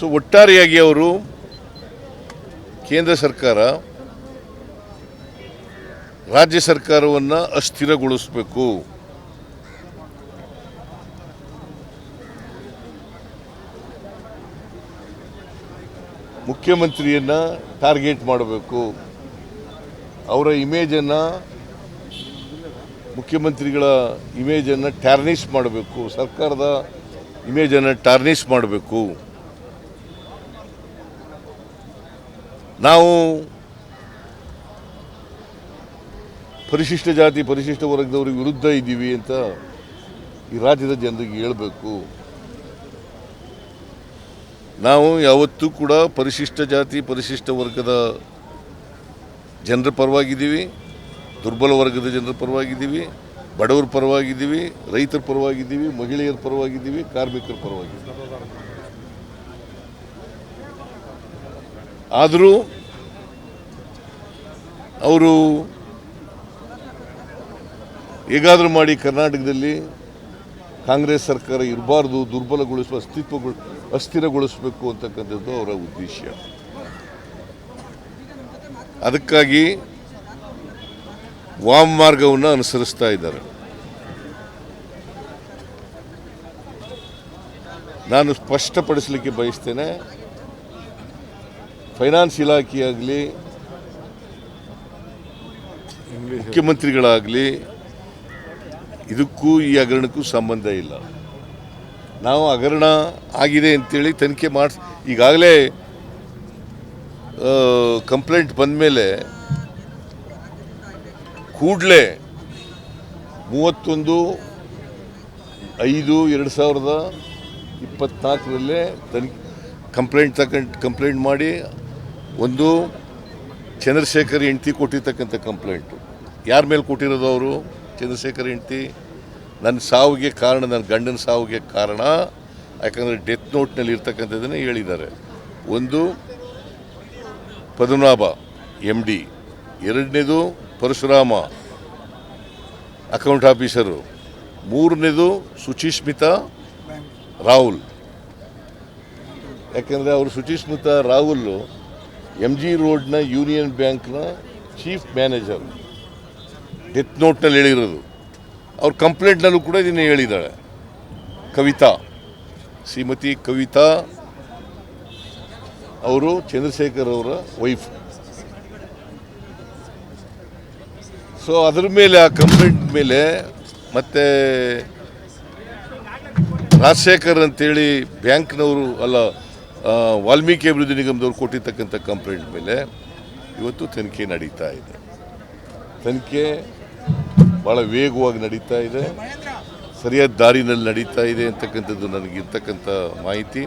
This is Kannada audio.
ಸೊ ಒಟ್ಟಾರೆಯಾಗಿ ಅವರು ಕೇಂದ್ರ ಸರ್ಕಾರ ರಾಜ್ಯ ಸರ್ಕಾರವನ್ನು ಅಸ್ಥಿರಗೊಳಿಸಬೇಕು. ಮುಖ್ಯಮಂತ್ರಿಯನ್ನು ಟಾರ್ಗೆಟ್ ಮಾಡಬೇಕು. ಅವರ ಇಮೇಜನ್ನು ಮುಖ್ಯಮಂತ್ರಿಗಳ ಇಮೇಜನ್ನು ಟ್ಯಾರ್ನಿಶ್ ಮಾಡಬೇಕು. ಸರ್ಕಾರದ ಇಮೇಜನ್ನು ಟಾರ್ನಿಷ್ ಮಾಡಬೇಕು. ನಾವು ಪರಿಶಿಷ್ಟ ಜಾತಿ, ಪರಿಶಿಷ್ಟ ವರ್ಗದವ್ರಿಗೆ ವಿರುದ್ಧ ಇದ್ದೀವಿ ಅಂತ ಈ ರಾಜ್ಯದ ಜನರಿಗೆ ಹೇಳಬೇಕು. ನಾವು ಯಾವತ್ತೂ ಕೂಡ ಪರಿಶಿಷ್ಟ ಜಾತಿ, ಪರಿಶಿಷ್ಟ ವರ್ಗದ ಜನರ ಪರವಾಗಿದ್ದೀವಿ. ದುರ್ಬಲ ವರ್ಗದ ಜನರ ಪರವಾಗಿದ್ದೀವಿ. ಬಡವರ ಪರವಾಗಿದ್ದೀವಿ, ರೈತರ ಪರವಾಗಿದ್ದೀವಿ, ಮಹಿಳೆಯರ ಪರವಾಗಿದ್ದೀವಿ, ಕಾರ್ಮಿಕರ ಪರವಾಗಿದ್ದೀವಿ. ಆದರೂ ಅವರು ಹೇಗಾದರೂ ಮಾಡಿ ಕರ್ನಾಟಕದಲ್ಲಿ ಕಾಂಗ್ರೆಸ್ ಸರ್ಕಾರ ಇರಬಾರ್ದು, ದುರ್ಬಲಗೊಳಿಸುವ ಅಸ್ತಿತ್ವಗಳು, ಅಸ್ಥಿರಗೊಳಿಸಬೇಕು ಅಂತಕ್ಕಂಥದ್ದು ಅವರ ಉದ್ದೇಶ. ಅದಕ್ಕಾಗಿ ವಾಮ್ ಮಾರ್ಗವನ್ನು ಅನುಸರಿಸ್ತಾ ಇದ್ದಾರೆ. ನಾನು ಸ್ಪಷ್ಟಪಡಿಸಲಿಕ್ಕೆ ಬಯಸ್ತೇನೆ ಫೈನಾನ್ಸ್ ಇಲಾಖೆಯಾಗಲಿ, ಮುಖ್ಯಮಂತ್ರಿಗಳಾಗಲಿ, ಇದಕ್ಕೂ ಈ ಹಗರಣಕ್ಕೂ ಸಂಬಂಧ ಇಲ್ಲ. ನಾವು ಹಗರಣ ಆಗಿದೆ ಅಂತೇಳಿ ತನಿಖೆ ಮಾಡಿಸ್, ಈಗಾಗಲೇ ಕಂಪ್ಲೇಂಟ್ ಬಂದ ಮೇಲೆ ಕೂಡಲೇ ಮೂವತ್ತೊಂದು, ಐದು, ಎರಡು ಸಾವಿರದ ಇಪ್ಪತ್ನಾಲ್ಕರಲ್ಲೇ ತನ್ ಕಂಪ್ಲೇಂಟ್ ತಕಂತ ಕಂಪ್ಲೇಂಟ್ ಮಾಡಿ ಒಂದು ಚಂದ್ರಶೇಖರ್ ಹೆಂಡ್ತಿ ಕೊಟ್ಟಿರ್ತಕ್ಕಂಥ ಕಂಪ್ಲೇಂಟು. ಯಾರ ಮೇಲೆ ಕೊಟ್ಟಿರೋದು ಅವರು? ಚಂದ್ರಶೇಖರ್ ಹೆಂಡ್ತಿ. ನನ್ನ ಸಾವಿಗೆ ಕಾರಣ ನನ್ನ ಗಂಡನ ಸಾವಿಗೆ ಕಾರಣ. ಯಾಕಂದರೆ ಡೆತ್ ನೋಟ್ನಲ್ಲಿ ಇರ್ತಕ್ಕಂಥದ್ದನ್ನು ಹೇಳಿದ್ದಾರೆ. ಒಂದು ಪದ್ಮನಾಭ ಎಂ ಡಿ. ಎರಡನೇದು ಪರಶುರಾಮ, ಅಕೌಂಟ್ ಆಫೀಸರು. ಮೂರನೇದು ಸುಚಿಸ್ಮಿತಾ ರಾಹುಲ್. ಯಾಕೆಂದರೆ ಅವರು ಶುಚಿಸ್ಮಿತ ರಾಹುಲ್ ಎಂ ಜಿ ರೋಡ್ನ ಯೂನಿಯನ್ ಬ್ಯಾಂಕ್ನ ಚೀಫ್ ಮ್ಯಾನೇಜರ್ ಡೆತ್ ನೋಟ್ನಲ್ಲಿ ಹೇಳಿರೋದು. ಅವ್ರ ಕಂಪ್ಲೇಂಟ್ನಲ್ಲೂ ಕೂಡ ಇದನ್ನೇ ಹೇಳಿದ್ದಾಳೆ. ಕವಿತಾ. ಶ್ರೀಮತಿ ಕವಿತಾ ಅವರು ಚಂದ್ರಶೇಖರ್ ಅವರ ವೈಫ್ ಸೊ ಅದ್ರ ಮೇಲೆ ಆ ಕಂಪ್ಲೇಂಟ್ ಮೇಲೆ ಮತ್ತೆ ರಾಜಶೇಖರ್ ಅಂತೇಳಿ ಬ್ಯಾಂಕ್ನವರು ಅಲ್ಲ ವಾಲ್ಮೀಕಿ ಅಭಿವೃದ್ಧಿ ನಿಗಮದವರು ಕೊಟ್ಟಿರ್ತಕ್ಕಂಥ ಕಂಪ್ಲೇಂಟ್ ಮೇಲೆ ಇವತ್ತು ತನಿಖೆ ನಡೀತಾ ಇದೆ. ತನಿಖೆ ಭಾಳ ವೇಗವಾಗಿ ನಡೀತಾ ಇದೆ. ಸರಿಯಾದ ದಾರಿನಲ್ಲಿ ನಡೀತಾ ಇದೆ ಅಂತಕ್ಕಂಥದ್ದು ನನಗಿರ್ತಕ್ಕಂಥ ಮಾಹಿತಿ.